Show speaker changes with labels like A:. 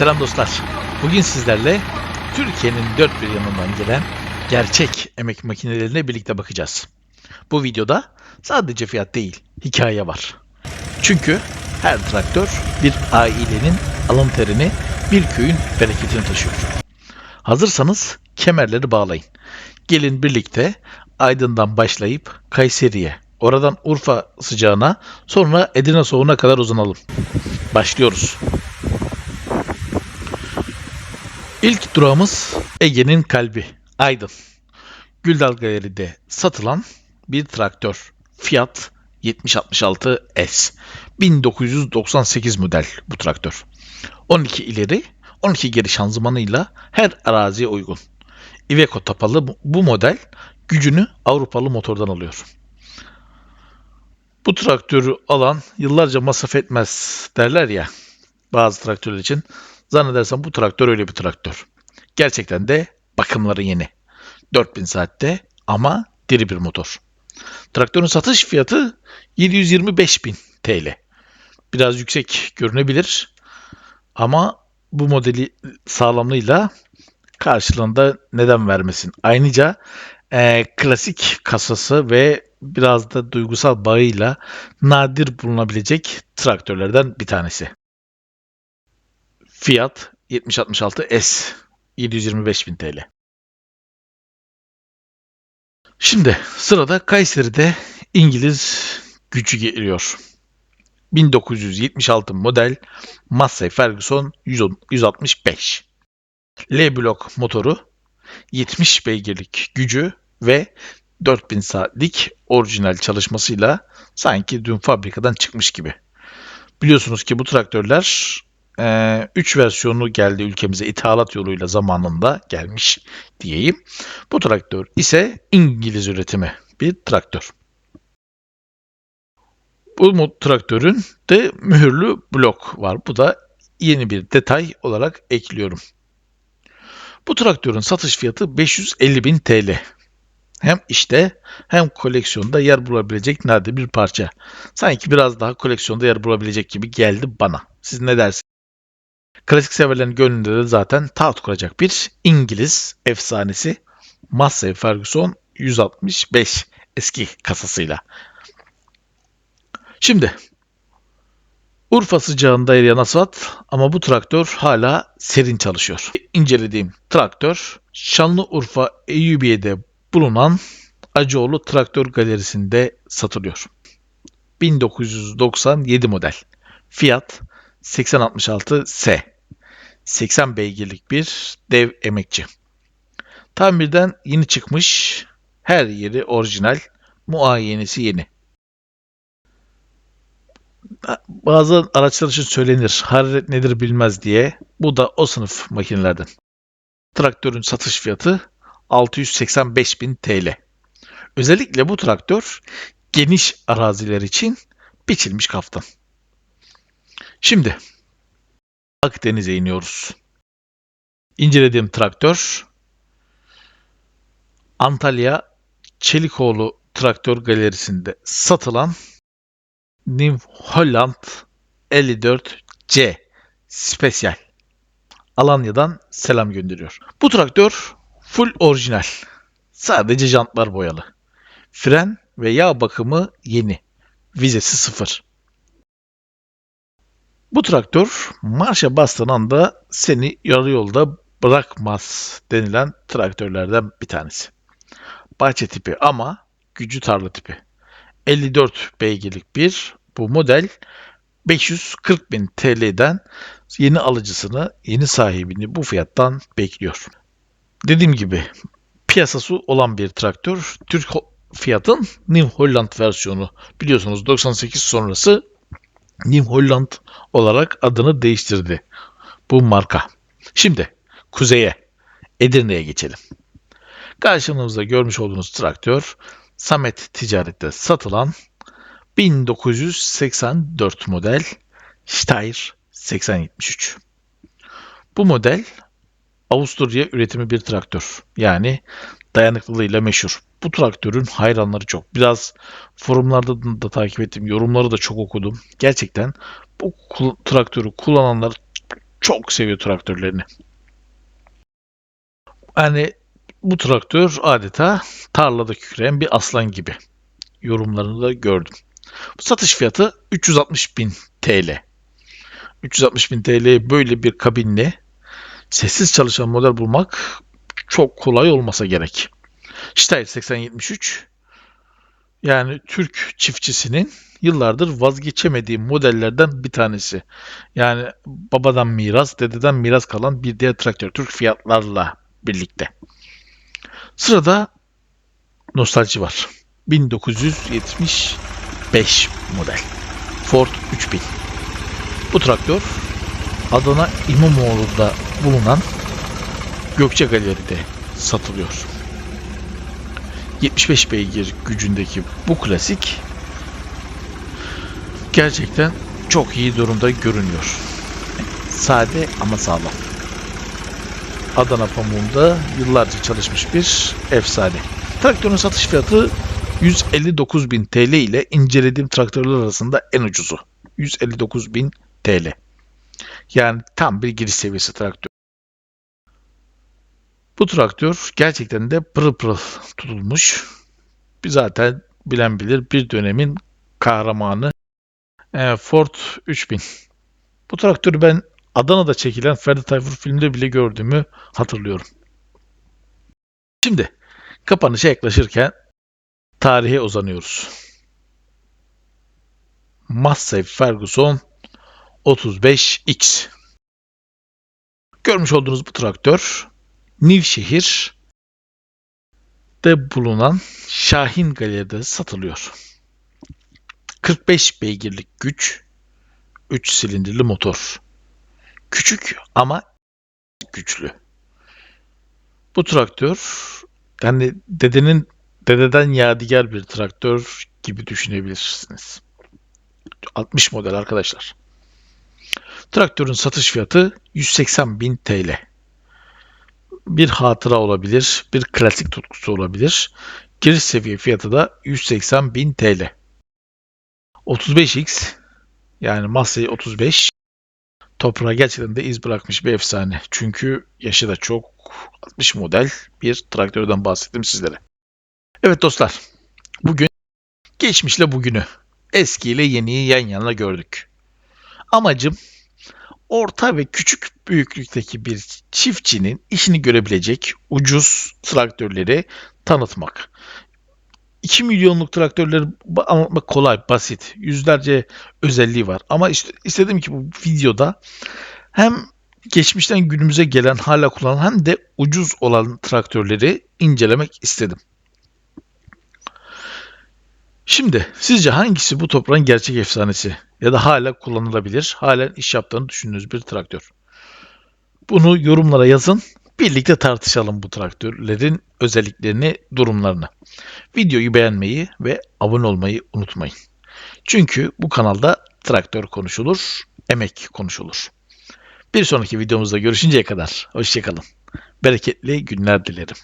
A: Selam dostlar. Bugün sizlerle Türkiye'nin dört bir yanından gelen gerçek emek makinelerine birlikte bakacağız. Bu videoda sadece fiyat değil, hikaye var. Çünkü her traktör bir ailenin alın terini, bir köyün bereketini taşıyor. Hazırsanız kemerleri bağlayın. Gelin birlikte Aydın'dan başlayıp Kayseri'ye, oradan Urfa sıcağına, sonra Edirne soğuğuna kadar uzanalım. Başlıyoruz. İlk durağımız Ege'nin kalbi, Aydın. Güldal Galeri'de satılan bir traktör. Fiat 7066S. 1998 model bu traktör. 12 ileri, 12 geri şanzımanıyla her araziye uygun. Iveco tapalı bu- model gücünü Avrupalı motordan alıyor. Bu traktörü alan yıllarca masraf etmez derler ya bazı traktörler için. Zannedersem bu traktör öyle bir traktör. Gerçekten de bakımları yeni. 4000 saatte ama diri bir motor. Traktörün satış fiyatı 725.000 TL. Biraz yüksek görünebilir ama bu modeli sağlamlığıyla karşılığında neden vermesin? Ayrıca eee, klasik kasası ve biraz da duygusal bağıyla nadir bulunabilecek traktörlerden bir tanesi. Fiyat 7066 S 725.000 TL. Şimdi sırada Kayseri'de İngiliz gücü geliyor. 1976 model Massey Ferguson 110 165. L blok motoru 70 beygirlik gücü ve 4000 saatlik orijinal çalışmasıyla sanki dün fabrikadan çıkmış gibi. Biliyorsunuz ki bu traktörler 3 versiyonu geldi ülkemize ithalat yoluyla zamanında gelmiş diyeyim. Bu traktör ise İngiliz üretimi bir traktör. Bu traktörün de mühürlü blok var. Bu da yeni bir detay olarak ekliyorum. Bu traktörün satış fiyatı 550 bin TL. Hem işte hem koleksiyonda yer bulabilecek nadir bir parça. Sanki biraz daha koleksiyonda yer bulabilecek gibi geldi bana. Siz ne dersiniz? Klasik severlerin gönlünde de zaten taht kuracak bir İngiliz efsanesi Massey Ferguson 165 eski kasasıyla. Şimdi Urfa sıcağında eriyen asfalt ama bu traktör hala serin çalışıyor. İncelediğim traktör Şanlıurfa Eyyubiye'de bulunan Acıoğlu Traktör Galerisi'nde satılıyor. 1997 model. Fiyat 8066S. 80 beygirlik bir dev emekçi. Tamirden yeni çıkmış. Her yeri orijinal. Muayenesi yeni. Bazı araçlar için söylenir. Hararet nedir bilmez diye. Bu da o sınıf makinelerden. Traktörün satış fiyatı 685.000 TL. Özellikle bu traktör geniş araziler için biçilmiş kaftan. Şimdi Akdeniz'e iniyoruz. İncelediğim traktör Antalya Çelikoğlu Traktör Galerisi'nde satılan New Holland 54C Special. Alanya'dan selam gönderiyor. Bu traktör full orijinal. Sadece jantlar boyalı. Fren ve yağ bakımı yeni. Vizesi sıfır. Bu traktör marşa bastığın anda seni yarı yolda bırakmaz denilen traktörlerden bir tanesi. Bahçe tipi ama gücü tarla tipi. 54 beygirlik bir bu model 540 bin TL'den yeni alıcısını, yeni sahibini bu fiyattan bekliyor. Dediğim gibi piyasası olan bir traktör. Türk fiyatın New Holland versiyonu. Biliyorsunuz 98 sonrası New Holland olarak adını değiştirdi bu marka. Şimdi kuzeye, Edirne'ye geçelim. Karşımızda görmüş olduğunuz traktör Samet Ticaret'te satılan 1984 model Steyr 8073. Bu model Avusturya üretimi bir traktör. Yani dayanıklılığıyla meşhur. Bu traktörün hayranları çok. Biraz forumlarda da, takip ettim. Yorumları da çok okudum. Gerçekten bu traktörü kullananlar çok seviyor traktörlerini. Yani bu traktör adeta tarlada kükreyen bir aslan gibi. Yorumlarını da gördüm. Bu satış fiyatı 360 bin TL. 360 bin TL böyle bir kabinle sessiz çalışan model bulmak çok kolay olmasa gerek. Steyr 8073 yani Türk çiftçisinin yıllardır vazgeçemediği modellerden bir tanesi. Yani babadan miras, dededen miras kalan bir diğer traktör Türk fiyatlarla birlikte. Sırada nostalji var. 1975 model. Ford 3000. Bu traktör Adana İmamoğlu'nda bulunan Gökçe Galeri'de satılıyor. 75 beygir gücündeki bu klasik gerçekten çok iyi durumda görünüyor. Sade ama sağlam. Adana pamuğunda yıllarca çalışmış bir efsane. Traktörün satış fiyatı 159.000 TL ile incelediğim traktörler arasında en ucuzu. 159.000 TL. Yani tam bir giriş seviyesi traktör. Bu traktör gerçekten de pırıl pırıl tutulmuş. Zaten bilen bilir bir dönemin kahramanı e, Ford 3000. Bu traktörü ben Adana'da çekilen Ferdi Tayfur filmde bile gördüğümü hatırlıyorum. Şimdi kapanışa yaklaşırken tarihe uzanıyoruz. Massey Ferguson 35X. Görmüş olduğunuz bu traktör Nivşehir'de bulunan Şahin Galeri'de satılıyor. 45 beygirlik güç, 3 silindirli motor. Küçük ama güçlü. Bu traktör yani dedenin dededen yadigar bir traktör gibi düşünebilirsiniz. 60 model arkadaşlar. Traktörün satış fiyatı 180 bin TL. Bir hatıra olabilir, bir klasik tutkusu olabilir. Giriş seviye fiyatı da 180 bin TL. 35X yani Massey 35 toprağa gerçekten de iz bırakmış bir efsane. Çünkü yaşı da çok 60 model bir traktörden bahsettim sizlere. Evet dostlar, bugün geçmişle bugünü, eski ile yeniyi yan yana gördük. Amacım orta ve küçük büyüklükteki bir çiftçinin işini görebilecek ucuz traktörleri tanıtmak. 2 milyonluk traktörleri anlatmak kolay, basit. Yüzlerce özelliği var. Ama işte istedim ki bu videoda hem geçmişten günümüze gelen hala kullanılan hem de ucuz olan traktörleri incelemek istedim. Şimdi sizce hangisi bu toprağın gerçek efsanesi ya da hala kullanılabilir, halen iş yaptığını düşündüğünüz bir traktör? Bunu yorumlara yazın. Birlikte tartışalım bu traktörlerin özelliklerini, durumlarını. Videoyu beğenmeyi ve abone olmayı unutmayın. Çünkü bu kanalda traktör konuşulur, emek konuşulur. Bir sonraki videomuzda görüşünceye kadar hoşçakalın. Bereketli günler dilerim.